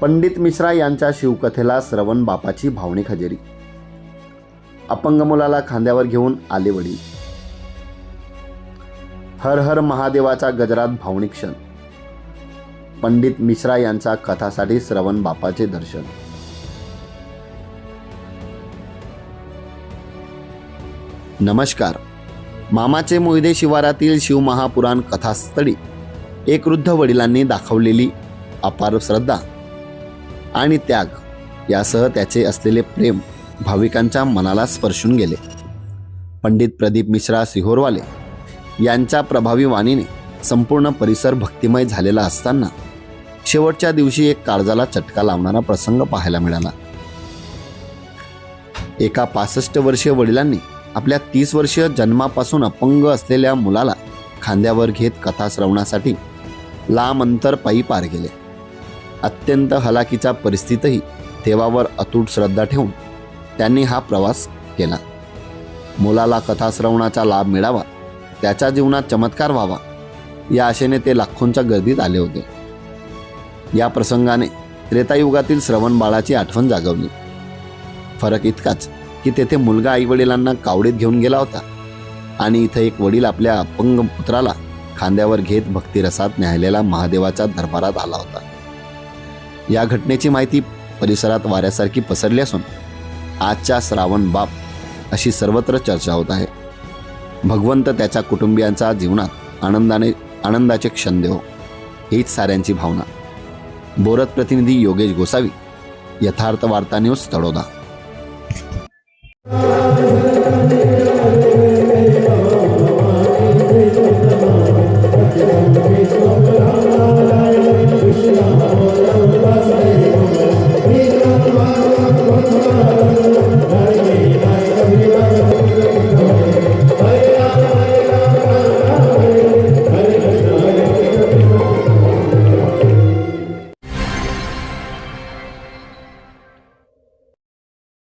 पंडित मिश्रा यांच्या शिवकथेला श्रवण बापाची भावनिक हजेरी. अपंग मुलाला खांद्यावर घेऊन आले वडील. हर हर महादेवाचा गजरात भावनिक क्षण. पंडित मिश्रा यांच्या कथासाठी श्रवण बापाचे दर्शन. नमस्कार. मामाचे मोहिदे शिवारातील शिवमहापुराण कथास्थळी एक वृद्ध वडिलांनी दाखवलेली अपार श्रद्धा. आणि त्याग यासह त्याचे असलेले प्रेम भाविकांच्या मनाला स्पर्शून गेले. पंडित प्रदीप मिश्रा सिहोरवाले यांच्या प्रभावी वाणीने संपूर्ण परिसर भक्तिमय झालेला असताना शेवटच्या दिवशी एक काळजाला चटका लावणारा प्रसंग पाहायला मिळाला. एका पासष्ट वर्षीय वडिलांनी आपल्या तीस वर्षीय जन्मापासून अपंग असलेल्या मुलाला खांद्यावर घेत कथा श्रवणासाठी लांब अंतर पायी पार गेले अत्यंत हलाखीच्या परिस्थितीतही देवावर अतूट श्रद्धा ठेवून त्यांनी हा प्रवास केला. मुलाला कथाश्रवणाचा लाभ मिळावा त्याच्या जीवनात चमत्कार व्हावा या आशेने ते लाखोंच्या गर्दीत आले होते. या प्रसंगाने त्रेतायुगातील श्रवण बाळाची आठवण जागवली. फरक इतकाच की तेथे मुलगा आईवडिलांना कावडीत घेऊन गेला होता आणि इथं एक वडील आपल्या अपंग पुत्राला खांद्यावर घेत भक्तिरसात न्यायलेला महादेवाच्या दरबारात आला होता. या घटनेची माहिती परिसरात वाऱ्यासारखी पसरली असून आजच्या श्रावण बाप अशी सर्वत्र चर्चा होत आहे. भगवंत त्याच्या कुटुंबियांच्या जीवनात आनंदाने आनंदाचे क्षण देव हीच साऱ्यांची भावना. बोरत प्रतिनिधी योगेश गोसावी यथार्थ वार्ता न्यूज तळोदा.